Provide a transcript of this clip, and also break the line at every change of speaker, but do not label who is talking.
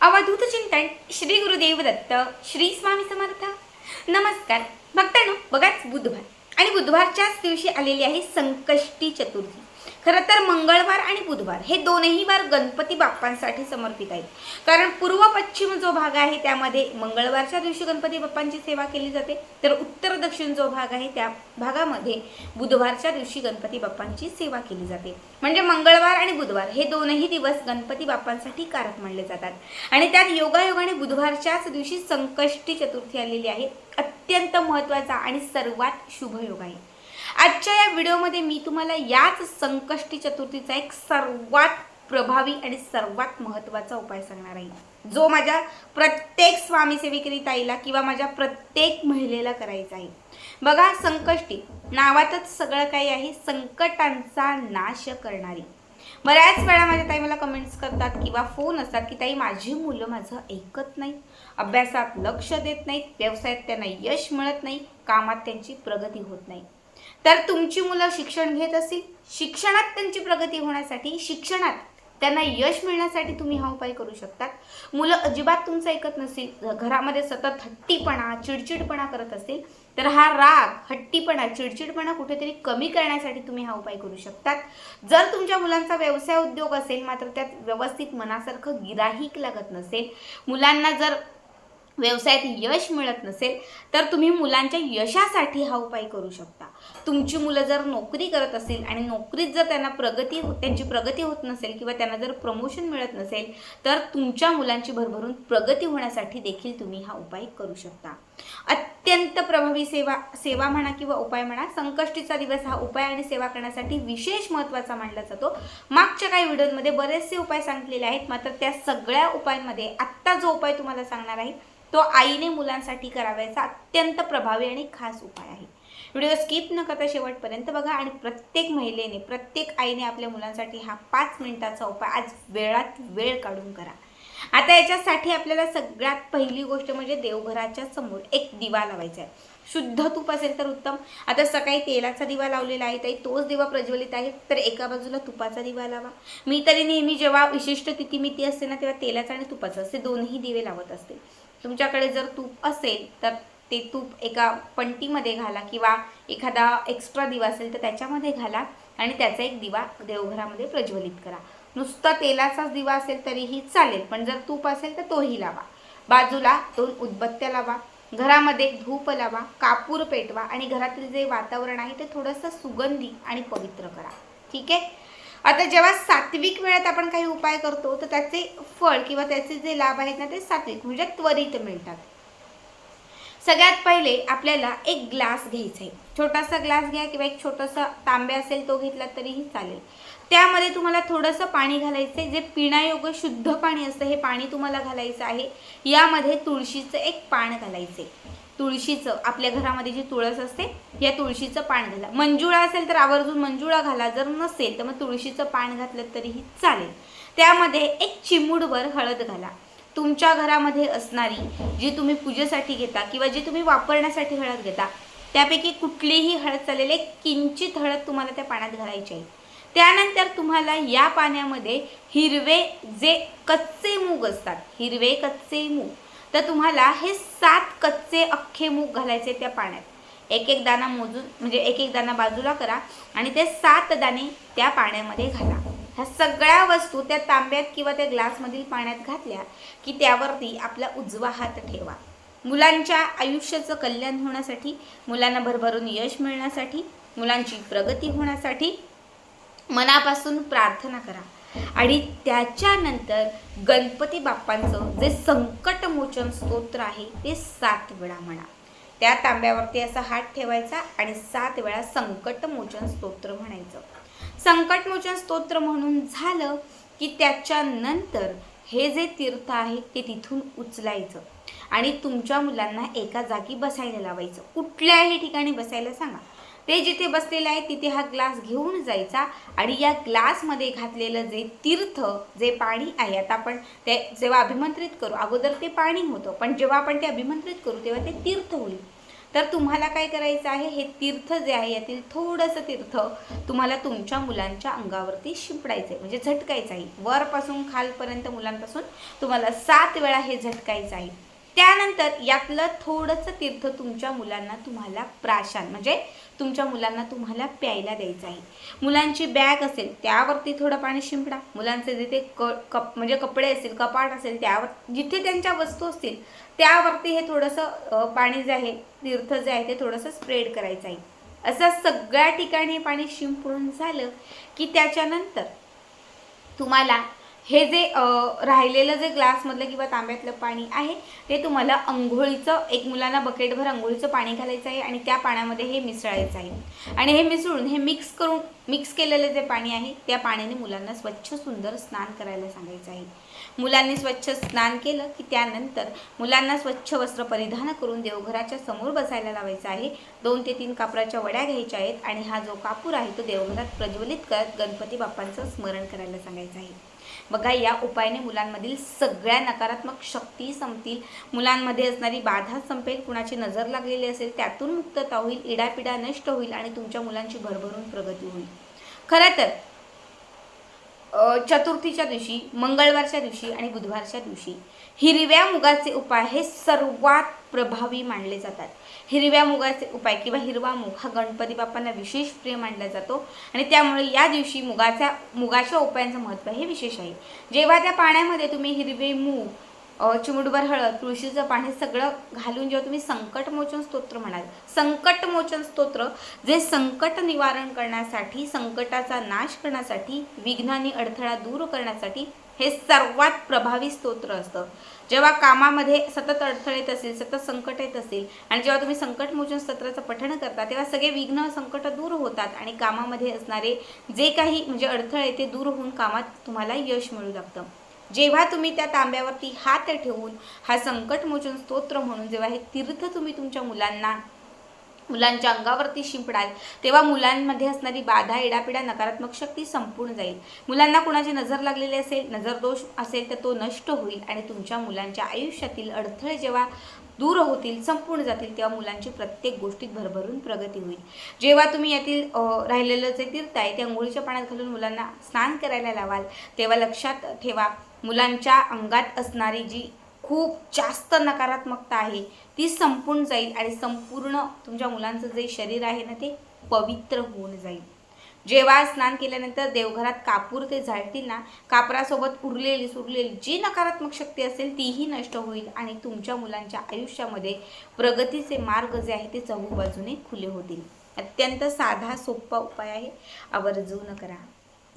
अवधूत चिंतन श्री गुरुदेव दत्त श्री स्वामी समर्थ नमस्कार भक्तांनो बघाच बुधवार आणि बुधवारच्याच दिवशी आलेली आहे संकष्टी चतुर्थी खरं तर मंगळवार आणि बुधवार हे दोनही वार गणपती बाप्पांसाठी समर्पित आहेत. कारण पूर्व पश्चिम जो भाग आहे त्यामध्ये मंगळवारच्या दिवशी गणपती बाप्पांची सेवा केली जाते. तर उत्तर दक्षिण जो भाग आहे त्या भागामध्ये बुधवारच्या दिवशी गणपती बाप्पांची सेवा केली जाते. म्हणजे मंगळवार आणि बुधवार हे दोनही दिवस गणपती बाप्पांसाठी कारक मानले जातात. आणि त्यात योगायोगाने बुधवारच्याच दिवशी संकष्टी चतुर्थी आलेली आहे. अत्यंत महत्त्वाचा आणि सर्वात शुभ योग आहे. आजच्या या व्हिडिओमध्ये मी तुम्हाला याच संकष्टी चतुर्थीचा एक सर्वात प्रभावी आणि सर्वात महत्त्वाचा उपाय सांगणार आहे. जो माझ्या प्रत्येक स्वामीसेविकरी ताईला किंवा माझ्या प्रत्येक महिलेला करायचा आहे. बघा संकष्टी. नावातच सगळं काही आहे. संकटांचा नाश करणारी. बऱ्याच वेळा माझ्या ताई मला कमेंट्स करतात किंवा फोन असतात की ताई माझी मुलं माझं ऐकत नाहीत. अभ्यासात लक्ष देत नाहीत. व्यवसायात त्यांना यश मिळत नाही. कामात त्यांची प्रगती होत नाही. तर तुमची मुलं शिक्षण घेत असतील. शिक्षणात त्यांची प्रगती होण्यासाठी शिक्षणात त्यांना यश मिळण्यासाठी तुम्ही हा उपाय करू शकतात. मुलं अजिबात तुमचं ऐकत नसतील. घरामध्ये सतत हट्टीपणा चिडचिडपणा करत असतील. तर हा राग हट्टीपणा चिडचिडपणा कुठेतरी कमी करण्यासाठी तुम्ही हा उपाय करू शकतात. जर तुमच्या मुलांचा व्यवसाय उद्योग असेल मात्र त्यात व्यवस्थित मनासारखं गिराहीक लागत नसेल. मुलांना जर व्यवसायात यश मिळत नसेल तर तुम्ही मुलांच्या यशासाठी हा उपाय करू शकता. तुमची मुलं जर नोकरी करत असेल आणि नोकरीत जर त्यांना प्रगती हो, त्यांची प्रगती होत नसेल किंवा त्यांना जर प्रमोशन मिळत नसेल तर तुमच्या मुलांची भरभरून प्रगती होण्यासाठी देखील तुम्ही हा उपाय करू शकता. अत्यंत प्रभावी सेवा सेवा म्हणा किंवा उपाय म्हणा संकष्टीचा दिवस हा उपाय आणि सेवा करण्यासाठी विशेष महत्त्वाचा मानला जातो. मागच्या काही व्हिडिओमध्ये बरेचसे उपाय सांगितलेले आहेत मात्र त्या सगळ्या उपायांमध्ये आत्ता जो उपाय तुम्हाला सांगणार आहे तो आईने मुलांसाठी करावयाचा अत्यंत प्रभावी आणि खास उपाय आहे. व्हिडिओ स्किप न करता शेवटपर्यंत बघा. आणि प्रत्येक महिलेने प्रत्येक आईने आपल्या मुलांसाठी हा पाच मिनिटाचा उपाय आज वेळात वेळ काढून करा. आता याच्यासाठी आपल्याला सगळ्यात पहिली गोष्ट म्हणजे देवघराच्या समोर एक दिवा लावायचा आहे. शुद्ध तूप असेल तर उत्तम. आता सकाळी तेलाचा दिवा लावलेला आहे तरी तोच दिवा प्रज्वलित आहे तर एका बाजूला तुपाचा दिवा लावा. मी तरी नेहमी जेव्हा विशिष्ट तिथीमिती असते ना तेव्हा तेलाचा आणि तुपाचा असे दोन्ही दिवे लावत असते. तुमच्याकडे जर तूप असेल तर ते तूप एका पंटीमध्ये घाला किंवा एखादा एक्स्ट्रा दिवा असेल तर त्याच्यामध्ये घाला आणि त्याचा एक दिवा देवघरामध्ये प्रज्वलित करा. नुसता तेलाचाच दिवा असेल तरीही चालेल पण जर तूप असेल तर तोही लावा. बाजूला दोन उदबत्त्या लावा. घरामध्ये धूप लावा कापूर पेटवा आणि घरातील जे वातावरण आहे ते थोडंसं सुगंधी आणि पवित्र करा. ठीक आहे? आता जेव्हा सात्विक वेळात आपण काही उपाय करतो तर त्याचे फळ किंवा त्याचे जे लाभ आहेत ना ते सात्विक म्हणजे त्वरित मिळतात. सगळ्यात पहिले आपल्याला एक ग्लास घ्यायचा आहे. छोटासा ग्लास घ्या किंवा एक छोटासा तांबे असेल तो घेतला तरीही चालेल. त्यामध्ये तुम्हाला थोडंसं पाणी घालायचं आहे. जे पिण्यायोग्य शुद्ध पाणी असतं हे पाणी तुम्हाला घालायचं आहे. यामध्ये तुळशीचं एक पान घालायचं आहे. तुळशीचं आपल्या घरामध्ये जी तुळस असते या तुळशीचं पान घाला. मंजुळा असेल तर आवर्जून मंजुळा घाला. जर नसेल तर मग तुळशीचं पान घातलं तरीही चालेल. त्यामध्ये एक चिमूडवर हळद घाला. तुमच्या घरामध्ये असणारी जी तुम्ही पूजेसाठी घेता किंवा जी तुम्ही वापरण्यासाठी हळद घेता त्यापैकी कुठलीही हळद चालेल एक किंचित हळद तुम्हाला त्या पाण्यात घालायची आहे. त्यानंतर तुम्हाला या पाण्यामध्ये हिरवे जे कच्चे मूग असतात हिरवे कच्चे मूग तर तुम्हाला हे सात कच्चे अख्खे मूग घालायचे त्या पाण्यात. एक एक दाना मोजून म्हणजे एक एक दाना बाजूला करा आणि ते सात दाणे त्या पाण्यामध्ये घाला. ह्या सगळ्या वस्तू त्या तांब्यात किंवा त्या ग्लासमधील पाण्यात घातल्या की त्यावरती आपला उजवा हात ठेवा. मुलांच्या आयुष्याचं कल्याण होण्यासाठी मुलांना भरभरून यश मिळण्यासाठी मुलांची प्रगती होण्यासाठी मनापासून प्रार्थना करा. आणि त्याच्यानंतर गणपती बाप्पांचं जे संकटमोचन स्तोत्र आहे ते सात वेळा म्हणा. त्या तांब्यावरती असा हात ठेवायचा आणि सात वेळा संकटमोचन स्तोत्र म्हणायचं. संकटमोचन स्तोत्र म्हणून झालं की त्याच्यानंतर हे जे तीर्थ आहे ते तिथून उचलायचं. आणि तुमच्या मुलांना एका जागी बसायला लावायचं. कुठल्याही ठिकाणी बसायला सांगा. ते जिथे बसलेले आहे तिथे हा ग्लास घेऊन जायचा आणि या ग्लासमध्ये घातलेलं जे तीर्थ जे पाणी आहे आता आपण ते जेव्हा अभिमंत्रित करू अगोदर ते पाणी होतं पण जेव्हा आपण ते अभिमंत्रित करू तेव्हा ते तीर्थ होईल. तर तुम्हाला काय करायचं आहे? हे तीर्थ जे आहे यातील थोडंसं तीर्थ तुम्हाला तुमच्या मुलांच्या अंगावरती शिंपडायचं आहे म्हणजे झटकायचं आहे वरपासून खालपर्यंत मुलांपासून तुम्हाला सात वेळा हे झटकायचं आहे त्यानंतर यातलं थोडंसं तीर्थ तुमच्या मुलांना तुम्हाला प्राशान म्हणजे तुमच्या मुलांना तुम्हाला प्यायला द्यायचं आहे. मुलांची बॅग असेल त्यावरती थोडं पाणी शिंपडा. मुलांचे जिथे क कप म्हणजे कपडे असेल कपाट असेल त्यावर जिथे त्यांच्या वस्तू असतील त्यावरती हे थोडंसं पाणी जे आहे तीर्थ जे आहे ते थोडंसं स्प्रेड करायचं आहे. असं सगळ्या ठिकाणी पाणी शिंपडून झालं की त्याच्यानंतर तुम्हाला हे जे राहिलेलं जे ग्लासमधलं किंवा तांब्यातलं पाणी आहे ते तुम्हाला अंघोळीचं एक मुलांना बकेटभर अंघोळीचं पाणी घालायचं आहे आणि त्या पाण्यामध्ये हे मिसळायचं आहे. आणि हे मिसळून हे मिक्स करून मिक्स केलेलं जे पाणी आहे त्या पाण्याने मुलांना स्वच्छ सुंदर स्नान करायला सांगायचं आहे. मुलांनी स्वच्छ स्नान केलं की त्यानंतर मुलांना स्वच्छ वस्त्र परिधान करून देवघराच्या समोर बसायला लावायचं आहे. दोन ते तीन कापराच्या वड्या घ्यायच्या आहेत आणि हा जो कापूर आहे तो देवघरात प्रज्वलित करत गणपती बाप्पांचं स्मरण करायला सांगायचं आहे. बघा या उपायाने मुलांमधील सगळ्या नकारात्मक शक्ती संपतील. मुलांमध्ये असणारी बाधा संपेल कुणाची नजर लागलेली असेल त्यातून मुक्तता होईल इडापिडा नष्ट होईल आणि तुमच्या मुलांची भरभरून प्रगती होईल. खरं तर चतुर्थीच्या दिवशी मंगळवारच्या दिवशी आणि बुधवारच्या दिवशी हिरव्या मुगाचे उपाय हे सर्वात प्रभावी मानले जातात. हिरव्या मुगाचे उपाय किंवा हिरवा मुग हा गणपती बाप्पांना विशेष प्रिय मानला जातो आणि त्यामुळे या दिवशी मुगाच्या मुगाच्या उपायांचं महत्त्व हे विशेष आहे. जेव्हा त्या पाण्यामध्ये तुम्ही हिरवे मूग अ, चिमुटभर हळद तुळशीचं पाणी सगळं घालून जेव्हा तुम्ही संकटमोचन स्तोत्र म्हणाल संकटमोचन स्तोत्र जे संकट निवारण करण्यासाठी संकटाचा नाश करण्यासाठी विघ्नानी अडथळा दूर करण्यासाठी हे सर्वात प्रभावी स्तोत्र असतं. जेव्हा कामामध्ये सतत अडथळे येत असेल सतत संकट येत असेल आणि जेव्हा तुम्ही संकटमोचन स्तोत्राचं पठण करता तेव्हा सगळे विघ्न संकट दूर होतात आणि कामामध्ये असणारे जे काही म्हणजे अडथळे ते दूर होऊन कामात तुम्हाला यश मिळू लागतं. जेव्हा तुम्ही त्या तांब्यावरती हात ठेवून हा संकटमोचन स्तोत्र म्हणून जेव्हा हे तीर्थ तुम्ही तुमच्या मुलांना मुलांच्या अंगावरती शिंपडाल तेव्हा मुलांमध्ये असणारी बाधा एडापिडा नकारात्मक शक्ती संपूर्ण जाईल. मुलांना कुणाची नजर लागलेली असेल नजर दोष असेल तर तो नष्ट होईल आणि तुमच्या मुलांच्या आयुष्यातील अडथळे जेव्हा दूर होतील संपूर्ण जातील तेव्हा मुलांची प्रत्येक गोष्टीत भरभरून प्रगती होईल. जेव्हा तुम्ही यातील राहिलेलं जे तीर्थ आहे ते अंघोळीच्या पाण्यात घालून मुलांना स्नान करायला लावाल तेव्हा लक्षात ठेवा मुलांच्या अंगात असणारी जी खूप जास्त नकारात्मकता आहे. ती संपून जाईल आणि संपूर्ण तुमच्या मुलांचं जे शरीर आहे ना ते पवित्र होऊन जाईल. जेव्हा स्नान केल्यानंतर देवघरात कापूर ते झाडतील ना कापरासोबत उरलेली सुरलेली जी नकारात्मक शक्ती असेल तीही नष्ट होईल आणि तुमच्या मुलांच्या आयुष्यामध्ये प्रगतीचे मार्ग जे आहे ते चहू बाजूने खुले होतील. अत्यंत साधा सोपा उपाय आहे. आवर्जून करा.